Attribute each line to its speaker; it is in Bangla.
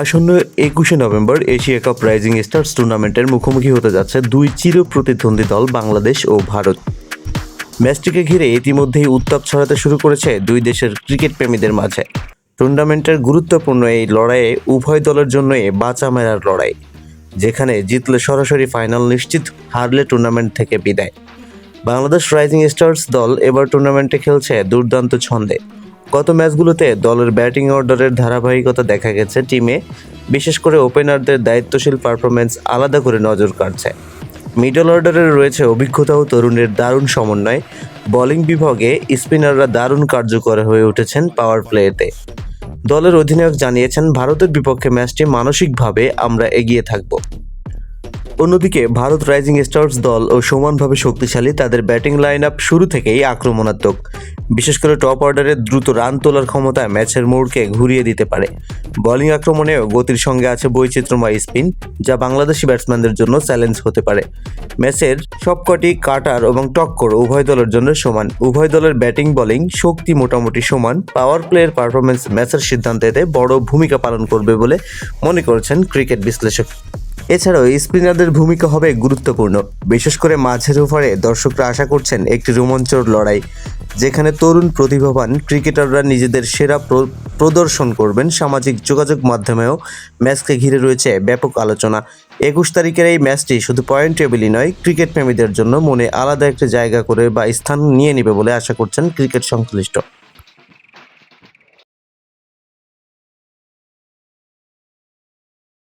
Speaker 1: আসন্ন একুশে November Asia Cup Rising Stars টুর্নামেন্টের মুখোমুখি হতে যাচ্ছে দুই চির প্রতিদ্বন্দ্বী দল বাংলাদেশ ও ভারত। ম্যাচটিকে ঘিরে ইতিমধ্যেই উত্তাপ ছড়াতে শুরু করেছে দুই দেশের ক্রিকেট প্রেমীদের মাঝে। টুর্নামেন্টের গুরুত্বপূর্ণ এই লড়াইয়ে উভয় দলের জন্যই বাঁচা মেরার লড়াই, যেখানে জিতলে সরাসরি ফাইনাল নিশ্চিত হারলে টুর্নামেন্ট থেকে বিদায়। বাংলাদেশ রাইজিং স্টার্স দল এবার টুর্নামেন্টে খেলছে দুর্দান্ত ছন্দে। গত ম্যাচগুলোতে দলের ব্যাটিং অর্ডারের ধারাবাহিকতা দেখা গেছে টিমে। বিশেষ করে ওপেনারদের দায়িত্বশীল পারফরমেন্স আলাদা করে নজর কাড়ছে। মিডল অর্ডারে রয়েছে অভিজ্ঞতা ও তরুণের দারুণ সমন্বয়। বোলিং বিভাগে স্পিনাররা দারুণ কার্যকর হয়ে উঠেছেন পাওয়ার প্লেতে। দলের অধিনায়ক জানিয়েছেন, ভারতের বিপক্ষে ম্যাচটি মানসিকভাবে আমরা এগিয়ে থাকব। অন্যদিকে ভারত রাইজিং স্টার্স দল ও সমানভাবে শক্তিশালী তাদের ব্যাটিং লাইন আপ শুরু থেকেই আক্রমণাত্মক। বিশেষ করে টপ অর্ডারে দ্রুত রান তোলার ক্ষমতা ম্যাচের মোড়কে ঘুরিয়ে দিতে পারে। বোলিং আক্রমণেও গতির সঙ্গে আছে বৈচিত্র্যময় স্পিন যা বাংলাদেশি ব্যাটসম্যানদের জন্য চ্যালেঞ্জ হতে পারে। ম্যাচের সবকটি কাটার এবং টক্কর উভয় দলের জন্য সমান। উভয় দলের ব্যাটিং বোলিং শক্তি মোটামুটি সমান। পাওয়ার প্লেয়ের পারফরমেন্স ম্যাচের সিদ্ধান্তে বড় ভূমিকা পালন করবে বলে মনে করছেন ক্রিকেট বিশ্লেষক। এছাড়াও স্পিনারদের ভূমিকা হবে গুরুত্বপূর্ণ। বিশেষ করে মাঝের ওভারে দর্শকরা আশা করছেন একটি রোমাঞ্চর লড়াই, যেখানে তরুণ প্রতিভাবান ক্রিকেটাররা নিজেদের সেরা প্র- প্রদর্শন করবেন সামাজিক যোগাযোগ মাধ্যমেও। ম্যাচকে ঘিরে রয়েছে ব্যাপক আলোচনা। একুশ তারিখের এই ম্যাচটি শুধু পয়েন্ট টেবিলই নয়, ক্রিকেট প্রেমীদের জন্য মনে আলাদা একটা জায়গা করে বা স্থান নিয়ে নেবে বলে আশা করছেন ক্রিকেট সংশ্লিষ্ট।